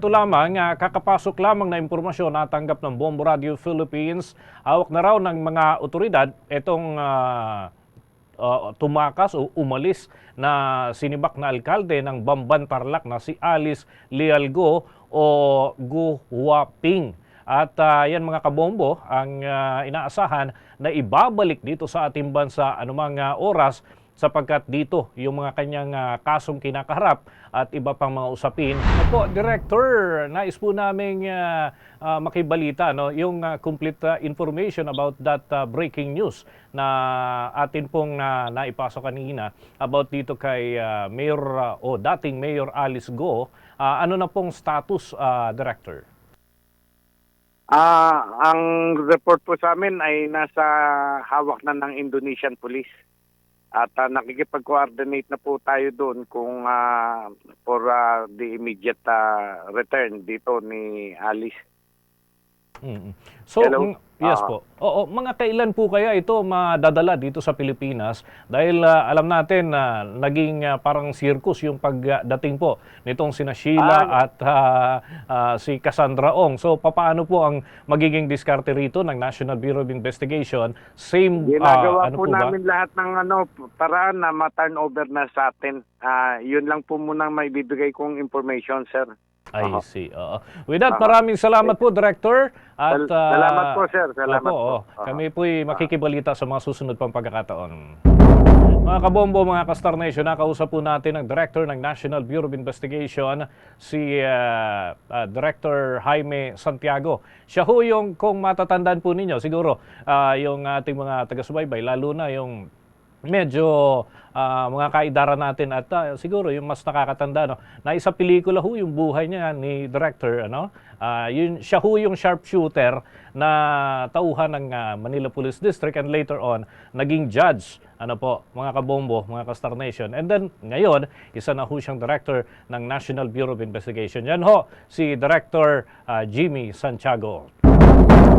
Ito lamang, ah, kakapasok lamang na impormasyon natanggap ng Bombo Radio Philippines. Hawak na raw ng mga otoridad itong ah, ah, tumakas o umalis na sinibak na alkalde ng Bamban Tarlac na si Alice Lialgo o Gu Huaping. At ah, yan mga kabombo, ang ah, inaasahan na ibabalik dito sa ating bansa anumang ah, oras sapagkat dito yung mga kanyang ah, kasong kinakaharap at iba pang mga usapin. Opo, Director, nais po namin ah, ah, makibalita no, yung ah, complete ah, information about that ah, breaking news na atin pong na naipasok kanina about dito kay ah, Mayor ah, o dating Mayor Alice Go. Ah, ano na pong status, ah, Director? Ah, ang report po sa amin ay nasa hawak na ng Indonesian Police. At ah, nakikipag-coordinate na po tayo doon kung ah, for ah, the immediate ah, return dito ni Alice. Mm. So, Hello? yes Ah. po. Oo, mga kailan po kaya ito madadala dito sa Pilipinas? Dahil ah, alam natin na naging ah, parang circus yung pagdating po nitong sina Sheila Ah. at ah, ah, si Cassandra Ong. So, papaano po ang magiging diskarte rito ng National Bureau of Investigation? Same, Ginagawa ano po, po ba? namin lahat ng ano paraan na ma-turn over na sa atin. Ah, yun lang po muna may bibigay kong information, sir. I Aha. see. Oo. With that, Aha. maraming salamat po, Director. At, Sal- salamat ah, po, sir. Salamat opo, po. oo. Aha. Kami po'y makikibalita sa mga susunod pang pagkakataon. Mga kabombo, mga Kastar Nation, nakausap po natin ang Director ng National Bureau of Investigation, si ah, ah, Director Jaime Santiago. Siya ho yung, kung matatandaan po ninyo, siguro ah, yung ating mga taga-subaybay, lalo na yung medyo ah, mga kaidara natin at ah, siguro yung mas nakakatanda no? Na isa pelikula ho yung buhay niya ni director ano? Ah, yun siya ho yung sharpshooter na tauhan ng ah, Manila Police District and later on naging judge ano po mga kabombo mga Kastar Nation. And then ngayon isa na ho siyang director ng National Bureau of Investigation. Yan ho si Director ah, Jimmy Santiago